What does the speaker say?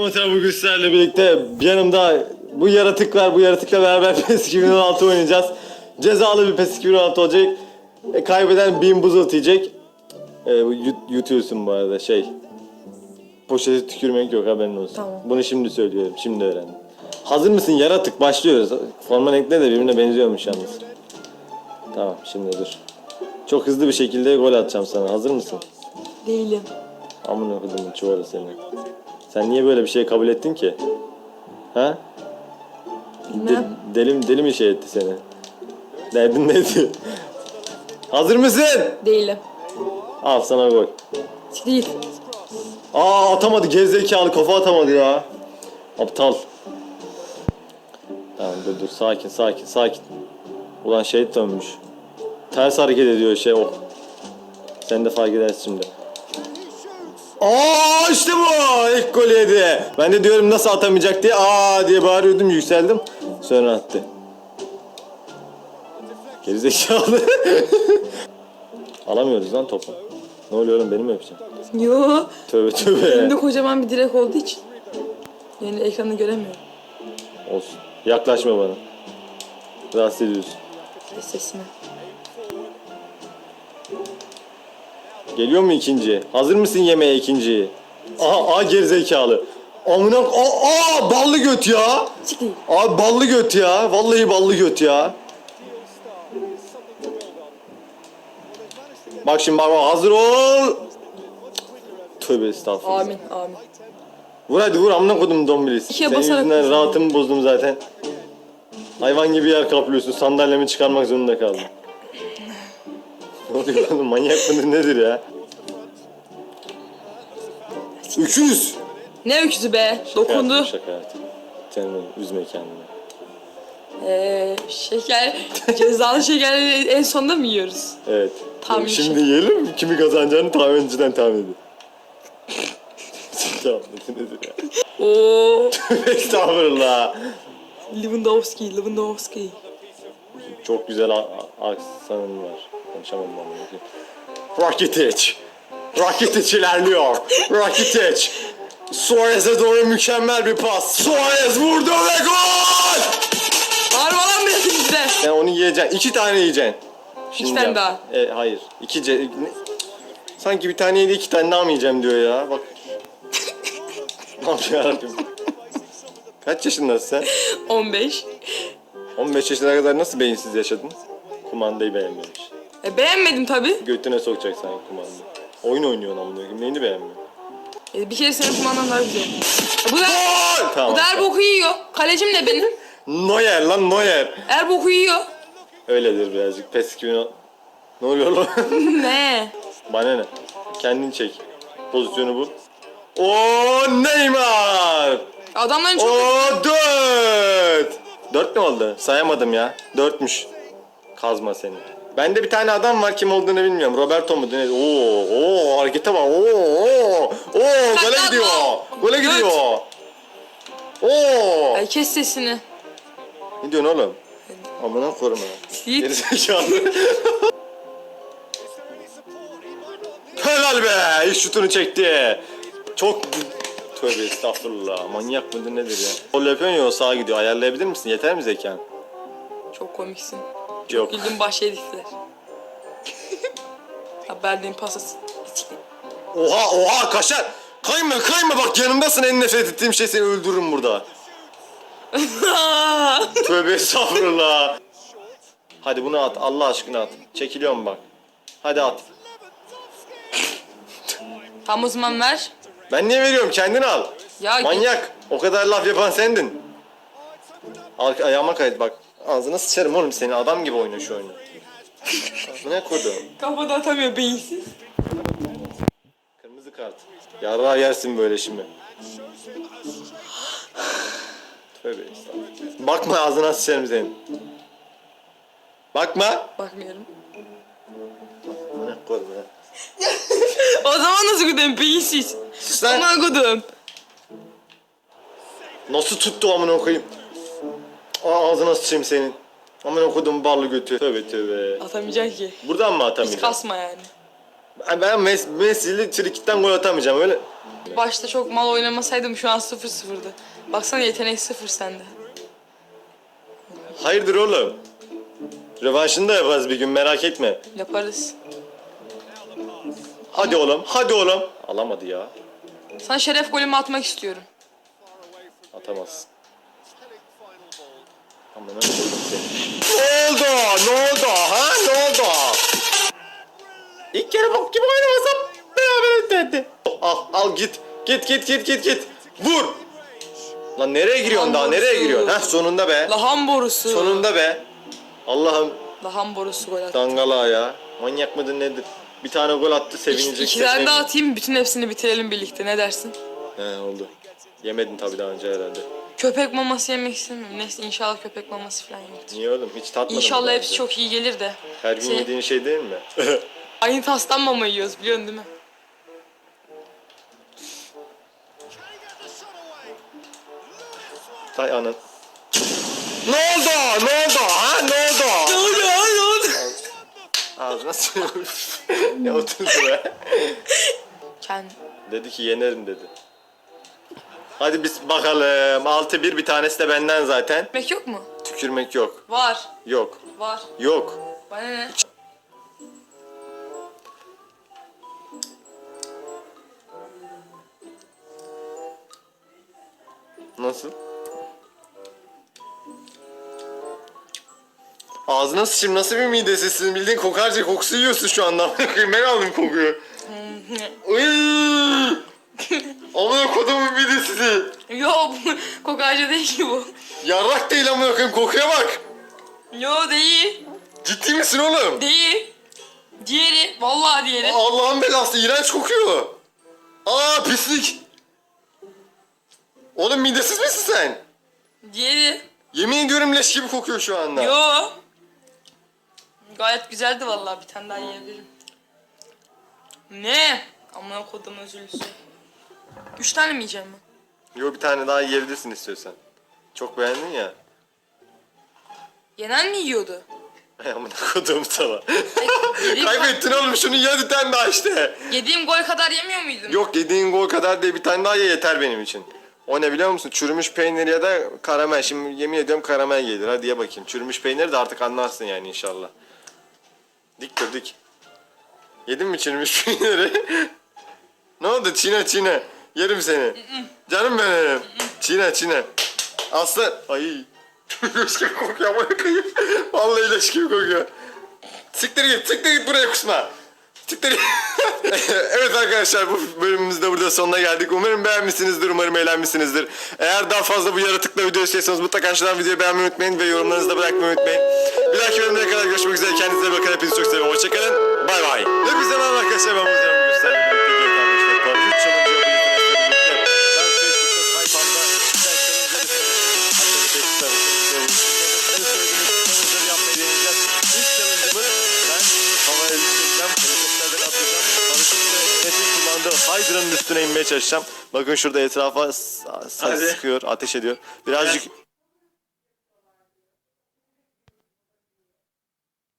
Mesela bugün sizlerle birlikte yanımda bu yaratık var. Bu yaratıkla beraber PES 2016 oynayacağız. Cezalı bir PES 2016 olacak. E, kaybeden bin buzul yiyecek. E, bu yut- yutuyorsun bu arada şey. Poşete tükürmek yok haberin olsun. Tamam. Bunu şimdi söylüyorum. Şimdi öğrendim. Hazır mısın yaratık? Başlıyoruz. Forma renkleri de birbirine benziyormuş yalnız. Tamam şimdi dur. Çok hızlı bir şekilde gol atacağım sana. Hazır mısın? Değilim. Amına kodumun çuvalı seni. Sen niye böyle bir şey kabul ettin ki? Ha? De, Bilmem. deli, deli mi şey etti seni? Derdin neydi? Hazır mısın? Değilim. Al sana gol. Değil. Aa atamadı gerizekalı kafa atamadı ya. Aptal. Tamam dur dur sakin sakin sakin. Ulan şey dönmüş. Ters hareket ediyor şey oh. Sen de fark edersin şimdi. Aa işte bu ilk golü yedi. Ben de diyorum nasıl atamayacak diye aa diye bağırıyordum yükseldim. Sonra attı. Gerizekalı. Alamıyoruz lan topu. Ne oluyor oğlum benim mi yapacaksın? Yo. Tövbe tövbe. Elimde kocaman bir direk olduğu için. Yani ekranı göremiyorum. Olsun. Yaklaşma bana. Rahatsız ediyorsun. Kes Geliyor mu ikinci? Hazır mısın yemeğe ikinciyi? Aha, aa gerizekalı. Amına aa, aa ballı göt ya. Abi ballı göt ya. Vallahi ballı göt ya. Bak şimdi bak, bak hazır ol. Tövbe estağfurullah. Amin amin. Vur hadi vur amına kodum dombilis. İkiye Senin basarak yüzünden rahatımı bozdum zaten. Hayvan gibi yer kaplıyorsun. Sandalyemi çıkarmak zorunda kaldım. Ne oluyor oğlum manyak mıdır nedir ya? 300. Ne öküzü be. Dokundu. Şaka. Sen de üzme kendini. Eee şeker. cezalı şekerleri en sonda mı yiyoruz? Evet. Tahmin Şimdi yiyelim. Kimi kazanacağını tahmin önceden tahmin edin. tamam nedir ya? Oo. Estağfurullah. Lewandowski, Lewandowski. Çok güzel aksanın var. Konuşamadım ama. Rakitic. Rakitic ilerliyor. Rakitic. Suarez'e doğru mükemmel bir pas. Suarez vurdu ve gol! Bağırma lan biraz bizde. Sen onu yiyeceksin. İki tane yiyeceksin. Şimdi tane yap. daha. E, hayır. İki ce... ne- Sanki bir tane yedi iki tane daha mı yiyeceğim diyor ya. Bak. ne yapıyor yarabbim? Kaç yaşındasın sen? 15. 15 yaşına kadar nasıl beyinsiz yaşadın? Kumandayı beğenmemiş. E, beğenmedim tabi. Götüne sokacak sanki kumanda. Oyun oynuyorsun amına koyayım. Neyini beğenmiyor? E, bir kere senin kumandan daha güzel. E, bu da! Tamam. bu da her boku yiyor. Kalecim ne benim? Neuer lan Neuer. Her boku yiyor. Öyledir birazcık. Pes 2010. Ne oluyor lan? ne? Bana ne? Kendin çek. Pozisyonu bul. Oo Neymar! Adamların çok... Oo dört! Dört mü oldu? Sayamadım ya. Dörtmüş. Kazma seni. Bende bir tane adam var kim olduğunu bilmiyorum. Roberto mu? Ne? Oo, oo harekete bak. Oo, oo, oo gole gidiyor. Gole gidiyor. Oo. Ay kes sesini. Ne diyorsun oğlum? Amına koruma. Yiğit. Gerizekalı. Helal be! İlk şutunu çekti. Çok... Tövbe estağfurullah. Manyak mıdır nedir ya? Gol yapıyorsun ya o sağa gidiyor. Ayarlayabilir misin? Yeter mi zekan? Çok komiksin. Yok. Güldüm baş yedikler. ya verdiğin pasası. Oha oha kaşar. Kayma kayma bak yanımdasın en nefret ettiğim şey seni öldürürüm burada. Tövbe estağfurullah. Hadi bunu at Allah aşkına at. Çekiliyorum bak. Hadi at. Tam o zaman ver. Ben niye veriyorum kendin al. Ya Manyak. O kadar laf yapan sendin. Al, ayağıma kaydı bak. Ağzına sıçarım oğlum seni. Adam gibi oyna şu oyunu. Bu ne kodu? Kafada atamıyor beyinsiz. Kırmızı kart. Yarrağı yersin böyle şimdi. Tövbe estağfurullah. Bakma ağzına sıçarım senin. Bakma. Bakmıyorum. Ne kodu ya? O zaman nasıl gülüyorum beyinsiz? Sus lan. Aman gülüm. Nasıl tuttu amına koyayım? Aa, ağzına sıçayım senin. Amına koydum ballı götü. Tövbe tövbe. Atamayacaksın ki. Buradan mı Hiç atamayacağım? kasma yani. Ben Mes Messi'li trikitten gol atamayacağım öyle. Başta çok mal oynamasaydım şu an 0-0'dı. Baksana yetenek 0 sende. Hayırdır oğlum? Rövanşını da yaparız bir gün merak etme. Yaparız. Hadi oğlum, hadi oğlum. Alamadı ya. Sana şeref golümü atmak istiyorum. Atamaz. Amına koydum seni. Ne oldu? Ne oldu? Ha? Ne oldu? İlk kere bok gibi oynamasam beraber dedi. Al, al git. Git git git git git. Vur. Lan nereye giriyorsun daha? Nereye giriyorsun? Ha sonunda be. Lahan borusu. Sonunda be. Allah'ım Lahan borusu gol attı. dangala ya. Manyak mıdır nedir? Bir tane gol attı İki, sevinecek. iki tane sevinecek. daha atayım bütün hepsini bitirelim birlikte ne dersin? He oldu. Yemedin tabii daha önce herhalde. Köpek maması yemek istemiyorum. Neyse inşallah köpek maması falan yoktur. Niye oğlum? Hiç tatmadın mı İnşallah hepsi çok iyi gelir de. Her gün Şey- yediğin şey değil mi? Aynı tastan mama yiyoruz biliyorsun değil mi? Say anan. Ne oldu? Ne oldu? Ha ne oldu? Ne oldu ya ne oldu? Ağzına sürüyorum. ne oturdu be? Kendi. Dedi ki yenerim dedi. Hadi biz bakalım. 6-1 bir tanesi de benden zaten. Yemek yok mu? Tükürmek yok. Var. Yok. Var. Yok. Bana ne? Nasıl? Ağzına sıçayım nasıl bir midesizsin bildiğin kokarca kokusu yiyorsun şu anda. ben aldım kokuyu. Amına kodumun midesizi. Yo bu kokarca değil ki bu. Yarrak değil amına koyayım kokuya bak. Yo değil. Ciddi misin oğlum? Değil. Diğeri. Vallahi diğeri. Allah'ın belası iğrenç kokuyor. Aa pislik. Oğlum midesiz misin sen? Diğeri. Yemin ediyorum leş gibi kokuyor şu anda. Yo. Gayet güzeldi vallahi bir tane daha yiyebilirim. Ne? Amına kodum özürlüsü. Üç tane mi yiyeceğim ben? Yo bir tane daha yiyebilirsin istiyorsan. Çok beğendin ya. Yenen mi yiyordu? Ay amına kodum sana. Yediğim, Kaybettin oğlum şunu ye bir tane daha işte. yediğim gol kadar yemiyor muydum? Yok yediğin gol kadar değil bir tane daha ye yeter benim için. O ne biliyor musun? Çürümüş peynir ya da karamel. Şimdi yemin ediyorum karamel gelir. Hadi ye bakayım. Çürümüş peynir de artık anlarsın yani inşallah. Dik dur dik. Yedin mi çürümüş peyniri? ne oldu? Çiğne çiğne. Yerim seni. Canım benim. Çiğne çiğne. Aslı. Ay. leş gibi kokuyor ama koyayım. Vallahi leş gibi kokuyor. Siktir git, siktir git buraya kusma. Siktir git. evet arkadaşlar bu bölümümüzde de burada sonuna geldik. Umarım beğenmişsinizdir, umarım eğlenmişsinizdir. Eğer daha fazla bu yaratıkla video istiyorsanız mutlaka aşağıdan videoyu beğenmeyi unutmayın ve yorumlarınızı da bırakmayı unutmayın. Bir dahaki bölümde kadar görüşmek üzere. Kendinize bakın. Hepinizi çok seviyorum. Hoşçakalın. Bay bay. Hepinize merhaba arkadaşlar. Ben Muzeum Hydra'nın üstüne inmeye çalışacağım. Bakın şurada etrafa s- s- Hadi. sıkıyor, ateş ediyor. Birazcık